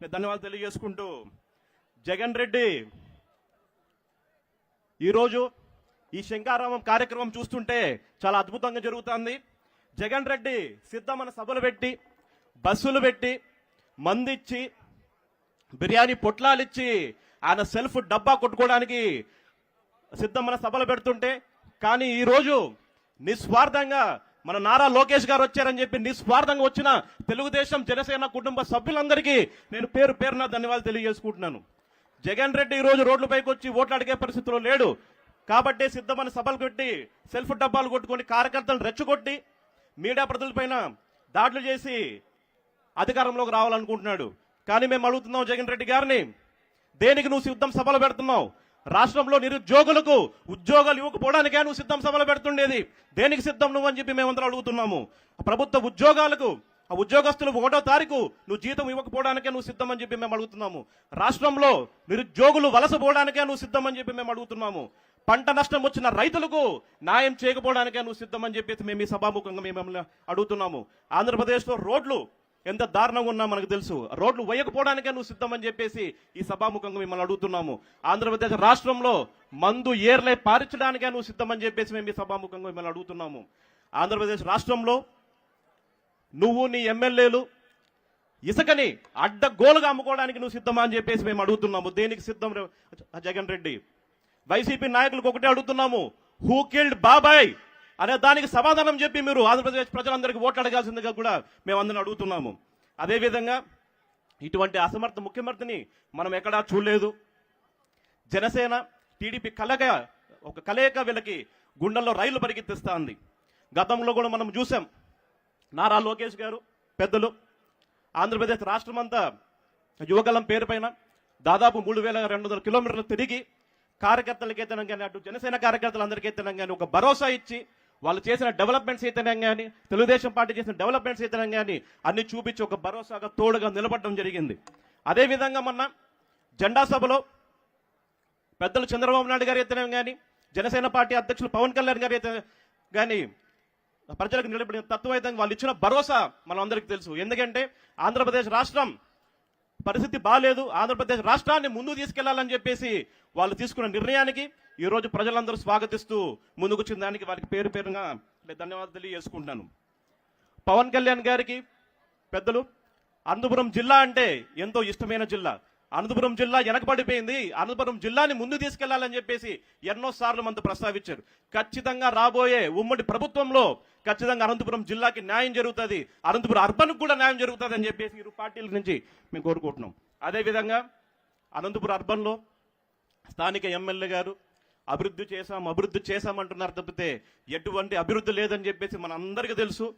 నేను ధన్యవాదాలు తెలియజేసుకుంటూ జగన్ రెడ్డి ఈరోజు ఈ శంకారామం కార్యక్రమం చూస్తుంటే చాలా అద్భుతంగా జరుగుతుంది. జగన్ రెడ్డి సిద్ధమైన సభలు పెట్టి బస్సులు పెట్టి మందిచ్చి బిర్యానీ పొట్లాలిచ్చి ఆయన సెల్ఫ్ డబ్బా కొట్టుకోవడానికి సిద్ధమైన సభలు పెడుతుంటే కానీ ఈరోజు నిస్వార్థంగా మన నారా లోకేష్ గారు వచ్చారని చెప్పి నిస్వార్థంగా వచ్చిన తెలుగుదేశం జనసేన కుటుంబ సభ్యులందరికీ నేను పేరు పేరున ధన్యవాదాలు తెలియజేసుకుంటున్నాను. జగన్ రెడ్డి ఈ రోజు రోడ్లపైకి వచ్చి ఓట్లు అడిగే పరిస్థితిలో లేడు. కాబట్టి సిద్ధమని సభలు కొట్టి సెల్ఫ్ డబ్బాలు కొట్టుకొని కార్యకర్తలు రెచ్చగొట్టి మీడియా ప్రజలపైన దాడులు చేసి అధికారంలోకి రావాలనుకుంటున్నాడు. కానీ మేము అడుగుతున్నాం జగన్ రెడ్డి గారిని దేనికి నువ్వు సిద్ధం సభలు పెడుతున్నావు? రాష్ట్రంలో నిరుద్యోగులకు ఉద్యోగాలు ఇవ్వకపోవడానికే నువ్వు సిద్ధం సభలు పెడుతుండేది. దేనికి సిద్ధం నువ్వు అని చెప్పి మేమందరం అడుగుతున్నాము. ప్రభుత్వ ఉద్యోగాలకు ఆ ఉద్యోగస్తులు ఒకటో తారీఖు నువ్వు జీతం ఇవ్వకపోవడానికే నువ్వు సిద్ధం అని చెప్పి మేము అడుగుతున్నాము. రాష్ట్రంలో నిరుద్యోగులు వలస పోవడానికే నువ్వు సిద్ధం అని చెప్పి మేము అడుగుతున్నాము. పంట నష్టం వచ్చిన రైతులకు న్యాయం చేయకపోవడానికే నువ్వు సిద్ధం అని చెప్పి మేము ఈ సభాముఖంగా మేము మిమ్మల్ని అడుగుతున్నాము. ఆంధ్రప్రదేశ్లో రోడ్లు ఎంత దారుణంగా ఉన్నా మనకు తెలుసు. రోడ్లు వేయకపోవడానికే నువ్వు సిద్ధమని చెప్పేసి ఈ సభాముఖంగా మిమ్మల్ని అడుగుతున్నాము. ఆంధ్రప్రదేశ్ రాష్ట్రంలో మందు ఏర్లై పారించడానికే నువ్వు సిద్ధమని చెప్పేసి మేము ఈ సభాముఖంగా మిమ్మల్ని అడుగుతున్నాము. ఆంధ్రప్రదేశ్ రాష్ట్రంలో నువ్వు నీ ఎమ్మెల్యేలు ఇసుకని అడ్డగోలుగా అమ్ముకోవడానికి నువ్వు సిద్ధమా అని చెప్పేసి మేము అడుగుతున్నాము. దేనికి సిద్ధం జగన్ రెడ్డి? వైసీపీ నాయకులకు ఒకటే అడుగుతున్నాము. హూ కిల్డ్ బాబాయ్ అనే దానికి సమాధానం చెప్పి మీరు ఆంధ్రప్రదేశ్ ప్రజలందరికీ ఓట్లు అడగాల్సిందిగా కూడా మేము అందరం అడుగుతున్నాము. అదేవిధంగా ఇటువంటి అసమర్థ ముఖ్యమంత్రిని మనం ఎక్కడా చూడలేదు. జనసేన టీడీపీ కలక ఒక కలయిక వీళ్ళకి గుండెల్లో రైలు పరిగెత్తిస్తా ఉంది గతంలో కూడా మనం చూసాం నారా లోకేష్ గారు పెద్దలు ఆంధ్రప్రదేశ్ రాష్ట్రం అంతా యువగలం పేరుపైన దాదాపు మూడు వేల రెండు వందల కిలోమీటర్లు తిరిగి కార్యకర్తలకైతేనే కానీ అటు జనసేన కార్యకర్తలందరికైతేనే కానీ ఒక భరోసా ఇచ్చి వాళ్ళు చేసిన డెవలప్మెంట్స్ అయితేనే కానీ తెలుగుదేశం పార్టీ చేసిన డెవలప్మెంట్స్ అయితేనే కానీ అన్ని చూపించి ఒక భరోసాగా తోడుగా నిలబడడం జరిగింది. అదేవిధంగా మొన్న జెండా సభలో పెద్దలు చంద్రబాబు నాయుడు గారు అయితేనే కానీ జనసేన పార్టీ అధ్యక్షులు పవన్ కళ్యాణ్ గారు అయితే కానీ ప్రజలకు నిలబడిన తత్వైతంగా వాళ్ళు ఇచ్చిన భరోసా మనం అందరికీ తెలుసు. ఎందుకంటే ఆంధ్రప్రదేశ్ రాష్ట్రం పరిస్థితి బాగాలేదు ఆంధ్రప్రదేశ్ రాష్ట్రాన్ని ముందుకు తీసుకెళ్ళాలని చెప్పేసి వాళ్ళు తీసుకున్న నిర్ణయానికి ఈరోజు ప్రజలందరూ స్వాగతిస్తూ ముందుకు వచ్చిన దానికి వారికి పేరు పేరుగా ధన్యవాదాలు తెలియజేసుకుంటున్నాను. పవన్ కళ్యాణ్ గారికి పెద్దలు అనంతపురం జిల్లా అంటే ఎంతో ఇష్టమైన జిల్లా. అనంతపురం జిల్లా వెనకబడిపోయింది. అనంతపురం జిల్లాని ముందు తీసుకెళ్ళాలని చెప్పేసి ఎన్నో సార్లు మనతో ప్రస్తావించారు. ఖచ్చితంగా రాబోయే ఉమ్మడి ప్రభుత్వంలో ఖచ్చితంగా అనంతపురం జిల్లాకి న్యాయం జరుగుతుంది. అనంతపురం అర్బన్కి కూడా న్యాయం జరుగుతుంది అని చెప్పేసి ఇరు పార్టీల నుంచి మేము కోరుకుంటున్నాం. అదేవిధంగా అనంతపురం అర్బన్లో స్థానిక ఎమ్మెల్యే గారు అభివృద్ధి చేశాం అభివృద్ధి చేశామంటున్నారు తప్పితే ఎటువంటి అభివృద్ధి లేదని చెప్పేసి మన అందరికీ తెలుసు.